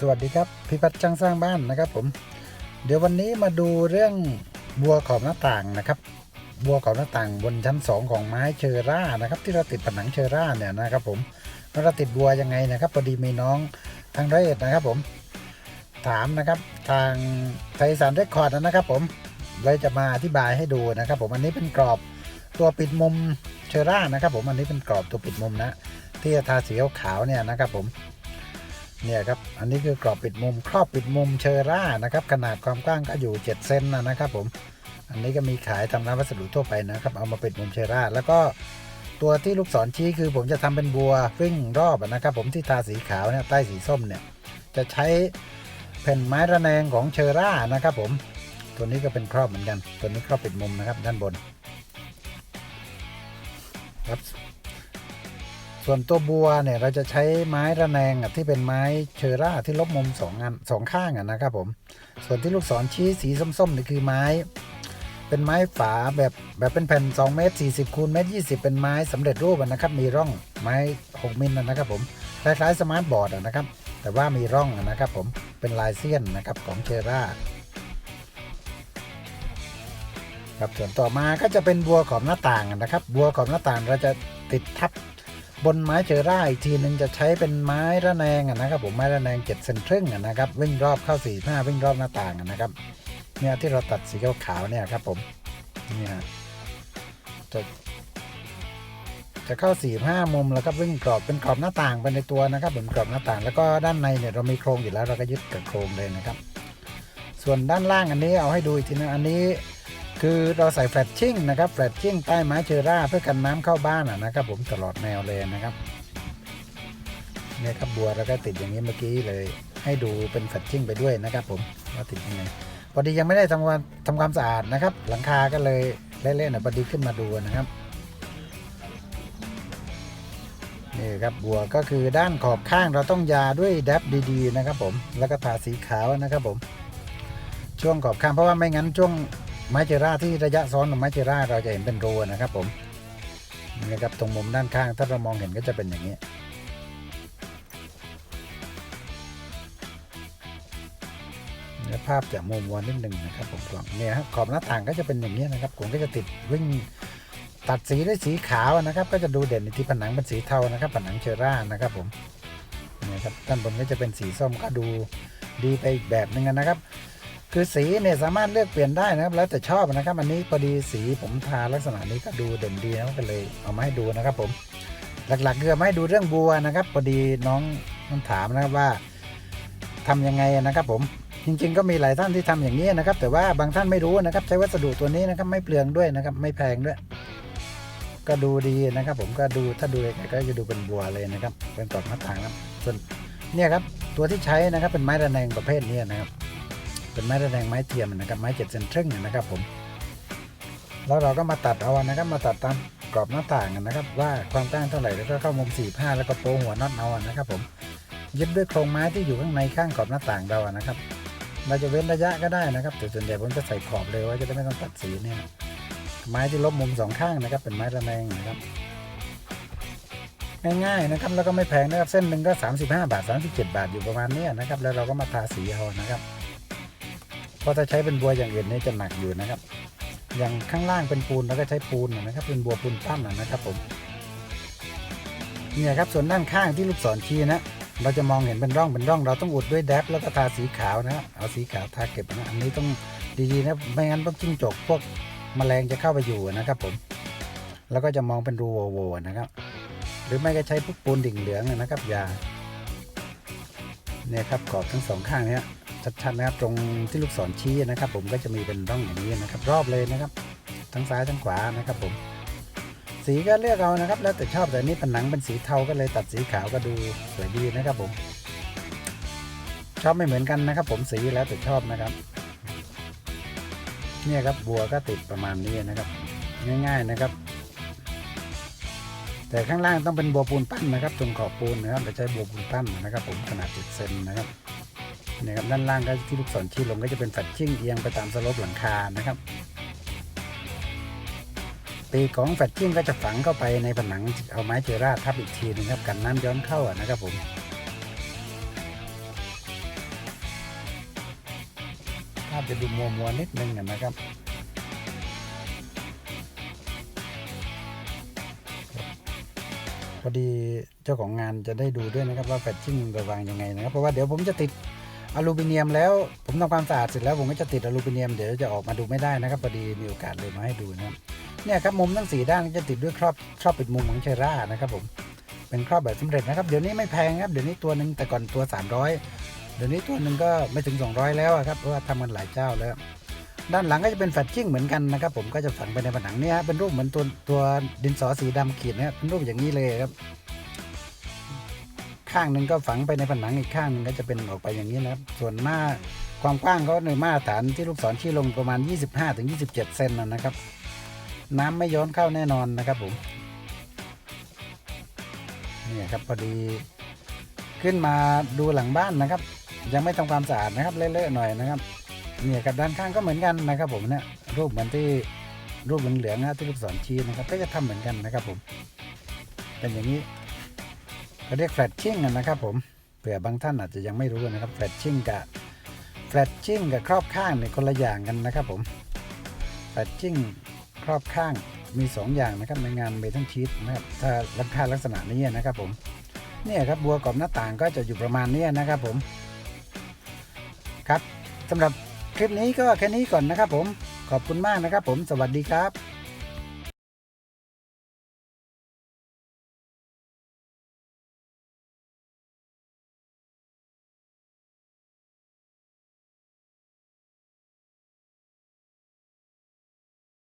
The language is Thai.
สวัสดีครับพี่พัฒน์ช่างสร้างบ้านนะครับผม เดี๋ยววันนี้มาดูเรื่องบัวขอบหน้าต่างนะครับ บัวขอบหน้าต่างบนชั้น 2 ของไม้เชอร่านะครับ ที่เราติดผนังเชอร่าเนี่ยนะครับผมว่าเราติดบัวยังไงนะครับพอดีมีน้องทางไรเอ็ดนะครับผม ถามนะครับทางไทยสารเรคคอร์ดนะครับผมเลยจะมาอธิบายให้ดูนะครับ ผมอันนี้เป็นกรอบตัวปิดมุมเชอร่านะครับ ผมอันนี้เป็นกรอบตัวปิดมุมนะที่ทาสีขาวเนี่ยนะครับผม เนี่ยครับ อันนี้คือกรอบปิดมุม ครอบปิดมุมเชอร่านะครับ ขนาดความกว้างก็อยู่ 7 เซนนะครับผม อันนี้ก็มีขายตามร้านวัสดุทั่วไปนะครับ เอามาปิดมุมเชอร่า แล้วก็ตัวที่ลูกศรชี้คือผมจะทำเป็นบัววิ่งรอบนะครับ ผมที่ทาสีขาวเนี่ยใต้สีส้มเนี่ย จะใช้แผ่นไม้ระแนงของเชอร่านะครับผม ตัวนี้ก็เป็นครอบเหมือนกัน ตัวนี้ครอบปิดมุมนะครับด้านบนครับ ส่วนตัวบัวเนี่ยเราจะใช้ไม้ระแนงที่เป็นไม้เชอร่าที่ลบมุมสองอันสองข้างนะครับผม ส่วนที่ลูกศรชี้สีส้มๆนี่คือไม้ เป็นไม้ฝาแบบแบบเป็นแผ่น 2 เมตร 40คูณเมตร20 เป็นไม้สำเร็จรูปนะครับ มีร่องไม้ 6 มิลนะนะครับผมคล้ายๆสมาร์ทบอร์ดนะครับ แต่ว่ามีร่องนะครับผมเป็นลายเสี้ยนนะครับของเชอร่าครับส่วนต่อมาก็จะเป็นบัวขอบหน้าต่างนะครับ บัวขอบหน้าต่างเราจะติดทับ บนไม้เชอร่าอีกทีหนึ่งจะใช้เป็นไม้ระแนงนะครับผมไม้ระแนง7เซนครึ่งนะครับวิ่งรอบเข้า4 5วิ่งรอบหน้าต่างนะครับเนี่ยที่เราตัดสีขาวๆเนี่ยครับผมนี่ฮะจะจะเข้าสี่ห้ามุมแล้วก็วิ่งกรอบเป็นกรอบหน้าต่างไปในตัวนะครับเหมือนกรอบหน้าต่าง แล้วก็ด้านในเนี่ยเรามีโครงอยู่แล้วเราก็ยึดกับโครงเลยนะครับ ส่วนด้านล่างอันนี้เอาให้ดูอีกทีนึงอันนี้ คือเราใส่แฟลตชิ่งนะครับแฟลตชิ่งใต้ไม้เชอร่าเพื่อกันน้ำเข้าบ้านอะนะครับผมตลอดแนวเลยนะครับเนี่ยครับบัวแล้วก็ติดอย่างนี้เมื่อกี้เลย ให้ดูเป็นแฟลตชิ่งไปด้วยนะครับผมว่าติดยังไงพอดียังไม่ได้ทำความทำความสะอาดนะครับ หลังคาก็เลยเล่นๆนะพอดีขึ้นมาดูนะครับนี่ครับบัวก็คือด้านขอบข้างเราต้องยาด้วยแดบดีๆนะครับผมแล้วก็ทาสีขาวนะครับผม ช่วงขอบข้างเพราะว่าไม่งั้นช่วง ไม้เจอร่าที่ระยะซ้อนของไม้เจอร่าเราจะเห็นเป็นรูนะครับผมนี่ครับตรงมุมด้านข้างถ้าเรามองเห็นก็จะเป็นอย่างนี้นี่ภาพจากมุมวันนิดหนึ่งนะครับผมกล่องเนี่ยครับขอบหน้าต่างก็จะเป็นอย่างนี้นะครับผมก็จะติดวิ่งตัดสีด้วยสีขาวนะครับ ก็จะดูเด่นที่ผนังเป็นสีเทานะครับ ผนังเชอร่านะครับผมนี่ครับด้านบนก็จะเป็นสีส้มก็ดูดีไปอีกแบบหนึ่งนะครับ คือสีเนี่ยสามารถเลือกเปลี่ยนได้นะครับ แล้วแต่ชอบนะครับ อันนี้พอดีสีผมทาลักษณะนี้ก็ดูเด่นดีนะก็เลยเอามาให้ดูนะครับผมหลักๆคือมาให้ดูเรื่องบัวนะครับพอดีน้องมันถามนะครับว่าทำยังไงนะครับผมจริงๆ ก็มีหลายท่านที่ทำอย่างนี้นะครับ แต่ว่าบางท่านไม่รู้นะครับ ใช้วัสดุตัวนี้นะครับ ไม่เปลืองด้วยนะครับ ไม่แพงด้วย ก็ดูดีนะครับ ผมก็ดูถ้าดูก็จะดูเป็นบัวเลยนะครับ เป็นกรอบหน้าต่างครับส่วนเนี่ยครับตัวที่ใช้นะครับเป็นไม้ระแนงประเภทนี้นะครับ เป็นไม้ระแนงไม้เทียมนะครับไม้เจ็ดเซนครึ่งนะครับผมแล้วเราก็มาตัดเอานะครับมาตัดตามกรอบหน้าต่างนะครับ ว่าความกว้างเท่าไหร่แล้วก็เข้ามุมสี่ห้าแล้วก็โปะหัวน็อตเอานะครับผมยึดด้วยโครงไม้ที่อยู่ข้างในข้างกรอบหน้าต่างเรานะครับ เราจะเว้นระยะก็ได้นะครับแต่ส่วนใหญ่ผมจะใส่ขอบเลยว่าจะได้ไม่ต้องตัดสีเนี่ยไม้ที่ลบมุมสองข้างนะครับ เป็นไม้ระแนงนะครับง่ายๆนะครับแล้วก็ไม่แพงนะครับเส้นหนึ่งก็ 35 บาท 37 บาทอยู่ประมาณนี้นะครับ แล้วเราก็มาทาสีเอานะครับ เพราะถ้าใช้เป็นบัวอย่างอื่นนี่จะหนักอยู่นะครับ อย่างข้างล่างเป็นปูนแล้วก็ใช้ปูนนะครับ เป็นบัวปูนปั้นนะครับผมเนี่ยครับส่วนด้านข้างที่ลูกศรชี้นะเราจะมองเห็นเป็นร่องเป็นร่อง เราต้องอุดด้วยแดบแล้วก็ทาสีขาวนะเอาสีขาวทาเก็บนะอันนี้ต้องดีๆนะไม่งั้นพวกจิ้งจกพวกแมลงจะเข้าไปอยู่นะครับผม แล้วก็จะมองเป็นรูโวๆนะครับ หรือไม่ก็ใช้พวกปูนดิ่งเหลืองนะครับ อยา เนี่ยครับกรอบทั้งสองข้างเนี้ยชัดๆนะครับตรงที่ลูกศรชี้นะครับ ผมก็จะมีเป็นร่องอย่างนี้นะครับ รอบเลยนะครับ ทั้งซ้ายทั้งขวานะครับ ผม สีก็เลือกเอานะครับ แล้วแต่ชอบแต่นี่ผนังเป็นสีเทาก็เลยตัดสีขาวก็ดูสวยดีนะครับ ผม ชอบไม่เหมือนกันนะครับ ผมสีแล้วแต่ชอบนะครับ เนี่ยครับบัวก็ติดประมาณนี้นะครับ ง่าย ๆนะครับ แต่ข้างล่างต้องเป็นบัวปูนปั้นนะครับตรงขอบปูนนะครับจะใช้บัวปูนปั้นนะครับ ผมขนาด10เซนนะครับนะครับด้านล่างก็ที่ลูกศรชี้ลงก็จะเป็นแฟตชิ่งเอียงไปตามสลบหลังคานะครับปีของแฟตชิ่งก็จะฝังเข้าไปในผนังเอาไม้เจอราทับอีกทีนึงครับกันน้ำย้อนเข้านะครับผมภาพจะดูมัวมัวนิดนึงนะครับ พอดีเจ้าของงานจะได้ดูด้วยนะครับว่าแฟชชิ่งระวางยังไงนะครับเพราะว่าเดี๋ยวผมจะติดอลูมิเนียมแล้วผมทำความสะอาดเสร็จแล้วผมก็จะติดอลูมิเนียมเดี๋ยวจะออกมาดูไม่ได้นะครับพอดีมีโอกาสเลยมาให้ดูนะครับเนี่ยครับมุมทั้งสี่ด้านจะติดด้วยครอบครอบปิดมุมของเชร่านะครับผมเป็นครอบแบบสำเร็จนะครับเดี๋ยวนี้ไม่แพงครับเดี๋ยวนี้ตัวหนึ่งแต่ก่อนตัว 300 เดี๋ยวนี้ตัวหนึ่งก็ไม่ถึง 200 แล้วครับเพราะว่าทำกันหลายเจ้าแล้ว ด้านหลังก็จะเป็นแฟลชชิ่งเหมือนกันนะครับ ผมก็จะฝังไปในผนังเนี่ยเป็นรูปเหมือนตัวตัวดินสอสีดำขีดเนี่ยเป็นรูปอย่างนี้เลยครับ ข้างหนึ่งก็ฝังไปในผนังอีกข้างนึงก็จะเป็นออกไปอย่างนี้นะครับ ส่วนหน้าความกว้างก็ในมาตรฐานที่ลูกศรชี้ลงประมาณ 25-27 เซนนะนะครับ น้ำไม่ย้อนเข้าแน่นอนนะครับผมนี่ครับพอดีขึ้นมาดูหลังบ้านนะครับ ยังไม่ทำความสะอาดนะครับเลอะๆหน่อยนะครับ เนี่ยกับด้านข้างก็เหมือนกันนะครับผมเนี่ยรูปเหมือนที่รูปเหลืองๆนะที่ลูกศรชี้นะครับ ก็จะทำเหมือนกันนะครับผมเป็นอย่างนี้เขาเรียกแฟลชชิ่งนะครับผมเผื่อบางท่านอาจจะยังไม่รู้นะครับแฟลชชิ่งกับแฟลชชิ่งกับครอบข้างเนี่ยคนละอย่างกันนะครับผมแฟลชชิ่งครอบข้างมี 2 อย่างนะครับในงานเมทัลชีตนะครับถ้าลักษณะลักษณะนี้นะครับผมเนี่ยครับบัวกรอบหน้าต่างก็จะอยู่ประมาณนี้นะครับผมครับสำหรับ คลิปนี้ก็แค่นี้ก่อนนะครับผมขอบคุณมากนะครับผมสวัสดีครับ